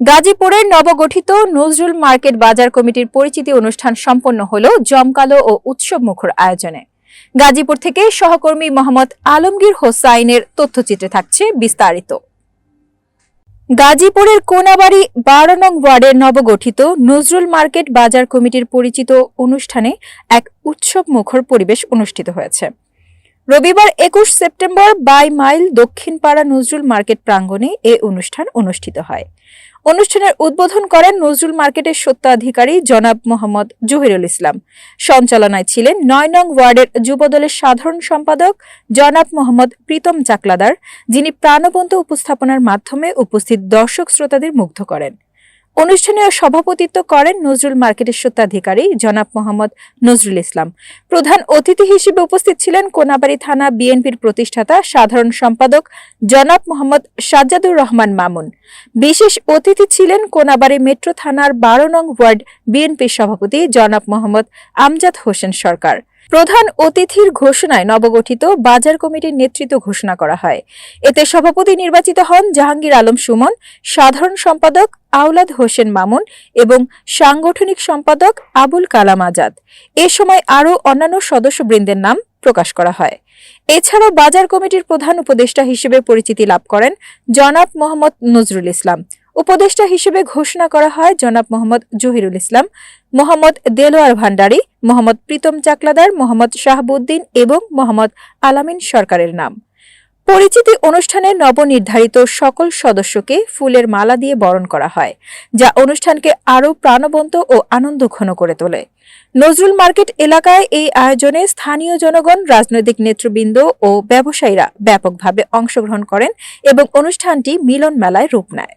গাজীপুরের নবগঠিত নজরুল মার্কেট বাজার কমিটির পরিচিতি অনুষ্ঠান সম্পন্ন হল জমকালো ও উৎসব মুখর আয়োজনে। গাজীপুর থেকে সহকর্মী মোহাম্মদ আলমগীর হোসাইনের তথ্যচিত্রে থাকছে বিস্তারিত। গাজীপুরের কোনাবাড়ি বারো নং ওয়ার্ডের নবগঠিত নজরুল মার্কেট বাজার কমিটির পরিচিত অনুষ্ঠানে এক উৎসব মুখর পরিবেশ অনুষ্ঠিত হয়েছে। রবিবার একুশ September by mile Dakshinpara Nazrul market প্রাঙ্গণে এ অনুষ্ঠান অনুষ্ঠিত হয়। অনুষ্ঠানের উদ্বোধন করেন নজরুল মার্কেটের সত্যাধিকারী জনাব মোহাম্মদ জহিরুল ইসলাম। সঞ্চালনায় ছিলেন নয় নং ওয়ার্ডের যুবদলের সাধারণ সম্পাদক জনাব মোহাম্মদ প্রীতম চাকলাদার, যিনি প্রাণবন্ত উপস্থাপনার মাধ্যমে উপস্থিত দর্শক শ্রোতাদের মুগ্ধ করেন। অনুষ্ঠানে সভাপতিত্ব করেন নজরুল মার্কেটের সত্ত্বাধিকারী জনাব মোহাম্মদ নজরুল ইসলাম। প্রধান অতিথি হিসেবে উপস্থিত ছিলেন কোনাবাড়ি থানা বিএনপির প্রতিষ্ঠাতা সাধারণ সম্পাদক জনাব মোহাম্মদ সাজ্জাদুর রহমান মামুন। বিশেষ অতিথি ছিলেন কোনাবাড়ি মেট্রো থানার বারো নং ওয়ার্ড বিএনপির সভাপতি জনাব মোহাম্মদ আমজাদ হোসেন সরকার। প্রধান অতিথির ঘোষণায় নবগঠিত বাজার কমিটির নেতৃত্ব ঘোষণা করা হয়। এতে সভাপতি নির্বাচিত হন জাহাঙ্গীর আলম সুমন, সাধারণ সম্পাদক আওলাদ হোসেন মামুন এবং সাংগঠনিক সম্পাদক আবুল কালাম আজাদ। এ সময় আরও অন্যান্য সদস্যবৃন্দের নাম প্রকাশ করা হয়। এছাড়াও বাজার কমিটির প্রধান উপদেষ্টা হিসেবে পরিচিতি লাভ করেন জনাব মোহাম্মদ নজরুল ইসলাম। উপদেষ্টা হিসেবে ঘোষণা করা হয় জনাব মোহাম্মদ জহিরুল ইসলাম, মোহাম্মদ দেলোয়ার ভান্ডারী, মোহাম্মদ প্রীতম চাকলাদার, মোহাম্মদ শাহাবুদ্দিন এবং মোহাম্মদ আলামিন সরকারের নাম। পরিচিতি অনুষ্ঠানে নবনির্ধারিত সকল সদস্যকে ফুলের মালা দিয়ে বরণ করা হয়, যা অনুষ্ঠানকে আরও প্রাণবন্ত ও আনন্দঘন করে তোলে। নজরুল মার্কেট এলাকায় এই আয়োজনে স্থানীয় জনগণ, রাজনৈতিক নেতৃবৃন্দ ও ব্যবসায়ীরা ব্যাপকভাবে অংশগ্রহণ করেন এবং অনুষ্ঠানটি মিলন মেলায় রূপ নেয়।